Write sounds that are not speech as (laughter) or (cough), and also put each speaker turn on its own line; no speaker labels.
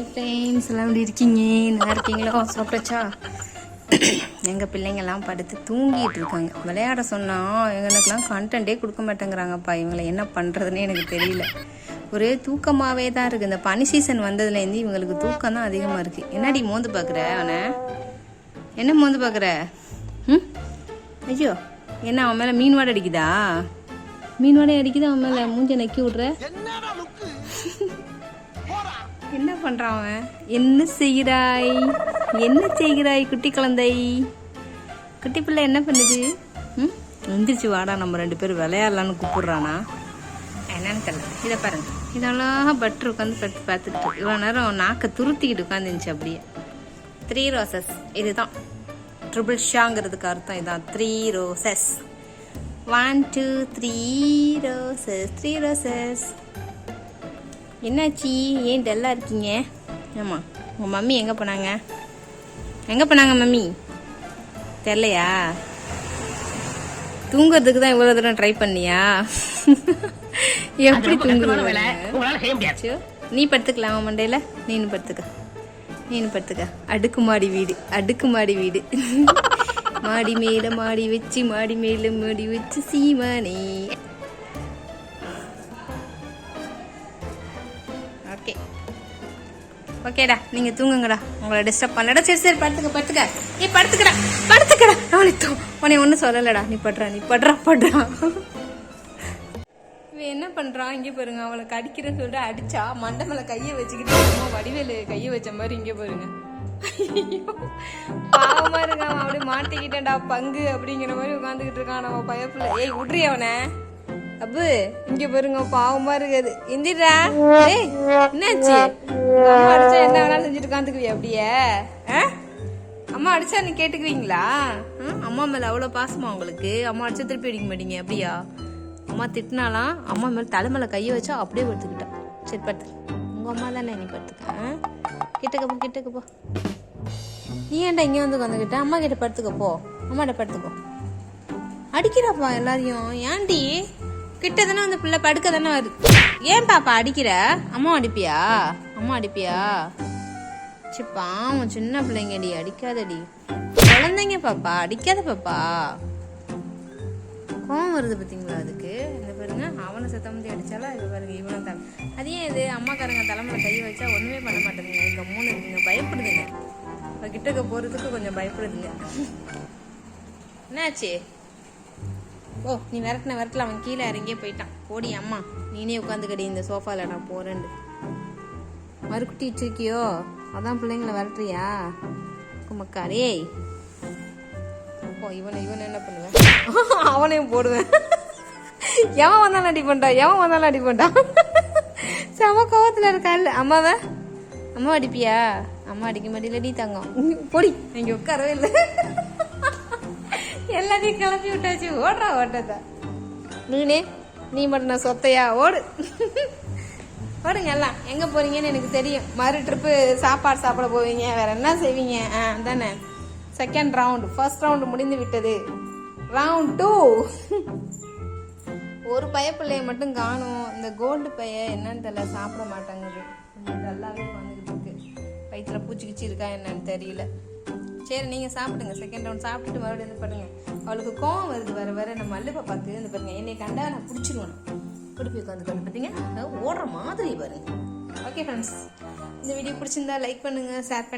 hi friends எல்லாம் எப்படி இருக்கீங்க நல்லா இருக்கீங்களோ சாப்பிட்டாச்சா எங்கள் பிள்ளைங்கள்லாம் படுத்து தூங்கிட்டு இருக்காங்க விளையாட சொன்னால் எங்களுக்குலாம் கண்டென்ட்டே கொடுக்க மாட்டேங்கிறாங்கப்பா இவங்களை என்ன பண்ணுறதுன்னு எனக்கு தெரியல ஒரே தூக்கமாகவே தான் இருக்குது இந்த பனி சீசன் வந்ததுலேருந்து இவங்களுக்கு தூக்கம் தான் அதிகமாக இருக்குது என்னடி மோந்து பார்க்குற அவனை என்ன மோந்து பார்க்குற ம் ஐயோ என்ன அவன் மேலே மீன் வாடை அடிக்குதா மீன் வாடை அடிக்குது அவன் மேலே மூஞ்சை நக்கி விட்ற என்ன பண்ணுறான் அவன் என்ன செய்கிறாய் என்ன செய்கிறாய் குட்டி குழந்தை குட்டி பிள்ளை என்ன பண்ணுது ம் எந்திரிச்சு வாடா நம்ம ரெண்டு பேரும் விளையாடலான்னு கூப்பிடுறானா என்னன்னு தெரியல இதை பாருங்க இதெல்லாம் பட்ரு உட்காந்து பட்டு பார்த்துட்டு இவ்வளோ நேரம் நாக்கை துருத்திக்கிட்டு உட்காந்துருந்துச்சு அப்படியே த்ரீ ரோசஸ் இதுதான் ட்ரிபிள் ஷாங்கிறதுக்கு அர்த்தம் இதான் three roses one two three roses three roses என்னாச்சி ஏன் டல்லாக இருக்கீங்க ஆமாம் உங்கள் மம்மி எங்கே போனாங்க எங்கே போனாங்க மம்மி தெரிலையா தூங்குறதுக்கு தான் இவ்வளோ தூரம் ட்ரை பண்ணியா (laughs) எப்படி
தூங்குறது
நீ படுத்துக்கலாம் மண்டையில் நீனு படுத்துக்க நீனு படுத்துக்க அடுக்கு மாடி வீடு அடுக்கு மாடி வீடு (laughs) மாடி மேல மாடி வச்சு மாடி மேல மாடி வச்சு சீமானே ஓகே ஓகேடா நீங்கள் தூங்குங்கடா உங்களை டிஸ்டர்ப் பண்ணடா சரி சரி படுத்துக்க படுத்துக்க நீ படுத்துக்கடா படுத்துக்கடா அவனை தூ உன்னை ஒன்றும் சொல்லலடா நீ படுறா நீ படுறா படுறா இவன் என்ன பண்ணுறான் இங்கே பாருங்க அவளை கடிக்கிறேன்னு சொல்லிட்டு அடிச்சா மண்டை மேலே கையை வச்சுக்கிட்டு வடிவேலு கையை வச்ச மாதிரி இங்கே பாருங்க பாவமா இருக்கான் அப்படியே மாட்டிக்கிட்டேன்டா பங்கு அப்படிங்கிற மாதிரி உட்காந்துக்கிட்டு இருக்கான் நம்ம பயப்புல ஏய் விட்றிய அவனை அப்பு இங்க பாருங்க பாவமா இருக்காது இந்திரா என்னாச்சு அம்மா அடிச்சா என்ன வேணாலும் செஞ்சுட்டு உட்காந்துக்குவியா அப்படியே அம்மா அடிச்சா நீ கேட்டுக்குவீங்களா அம்மா மேல அவ்வளவு பாசமா உங்களுக்கு அம்மா அடிச்சா திருப்பி அடிக்க மாட்டீங்க அப்படியா அம்மா திட்டினாலாம் அம்மா மேல தலைமையில கையை வச்சா அப்படியே படுத்துக்கிட்டான் சரி படுத்து உங்க அம்மா தானே நீ படுத்துக்க கிட்டக்கப்போ கிட்டக்கப்போ நீ ஏன்டா இங்கே வந்து உட்காந்துக்கிட்ட அம்மா கிட்ட படுத்துக்கப்போ கிட்ட படுத்துக்கோ அடிக்கிறப்பா எல்லாரையும் ஏன்டி கிட்ட தானே அந்த பிள்ளை படுக்க தானே வருது ஏன் பாப்பா அடிக்கிற அம்மா அடிப்பியா அம்மா அடிப்பியா சி பாவம் சின்ன பிள்ளைங்கடி அடிக்காதடி குழந்தைங்க பாப்பா அடிக்காத பாப்பா கோவம் வருது பார்த்தீங்களா அதுக்கு இந்த பாருங்க அவனை சத்தம் வந்து அடித்தாலும் இப்போ பாருங்க இவனை தான் அது ஏன் இது அம்மாக்காரங்க தலைமுறை கை வச்சா ஒன்றுமே பண்ண மாட்டேங்க இங்கே மூணு இருக்குங்க பயப்படுதுங்க இப்போ கிட்டக்க போகிறதுக்கு கொஞ்சம் பயப்படுதுங்க என்னாச்சு ஓ நீ விரட்டின விரட்டில் அவன் கீழே இறங்கியே போயிட்டான் போடி அம்மா நீனே உட்காந்துக்கடி இந்த சோஃபாவில் நான் போறேன்னு மறுக்குட்டிட்டு இருக்கியோ அதான் பிள்ளைங்களை விரட்டுறியா குமக்காரே ஓ இவனை இவனை என்ன பண்ணுவேன் (laughs) அவனையும் போடுவேன் எவன் வந்தாலும் அடி பண்ணிட்டான் எவன் வந்தாலும் அடி பண்ணிட்டான் செம கோவத்தில் இருக்காள் அம்மாவை அம்மா அடிப்பியா அம்மா அடிக்க மாட்டேன் இல்லடி தங்கம் பொடி இங்கே உட்காரவே இல்லை எல்லாத்தையும் கிளப்பி விட்டாச்சு ஓடுறா ஓட்டத்தை நீனே நீ மட்டும் நான் சொத்தையா ஓடு ஓடுங்க எல்லாம் எங்கே போகிறீங்கன்னு எனக்கு தெரியும் மறு ட்ரிப்பு சாப்பாடு சாப்பிட போவீங்க வேறு என்ன செய்வீங்க தானே செகண்ட் ரவுண்டு ஃபர்ஸ்ட் ரவுண்டு முடிந்து விட்டது ரவுண்ட் டூ ஒரு பைய பிள்ளைய மட்டும் காணும் இந்த கோல்டு பைய என்னன்னு தெரியல சாப்பிட மாட்டேங்குது நல்லாவே வந்துகிட்டு இருக்கு வயிற்றுல பூச்சி கிச்சி இருக்கா என்னன்னு தெரியல சரி நீங்கள் சாப்பிடுங்க செகண்ட் ரவுண்ட் சாப்பிட்டுட்டு மறுபடியும் பண்ணுங்க அவளுக்கு கோவம் வருது வர வர நம்ம மல்லுப்பை பாப்பாக்கு இந்த பாருங்க என்னை கண்டா நான் பிடிச்சிருவேன் பிடிப்பி உட்காந்துக்கணும் பார்த்தீங்க ஓடுற மாதிரி பாருங்க ஓகே ஃப்ரெண்ட்ஸ் இந்த வீடியோ பிடிச்சிருந்தா லைக் பண்ணுங்கள் ஷேர் பண்ணுங்க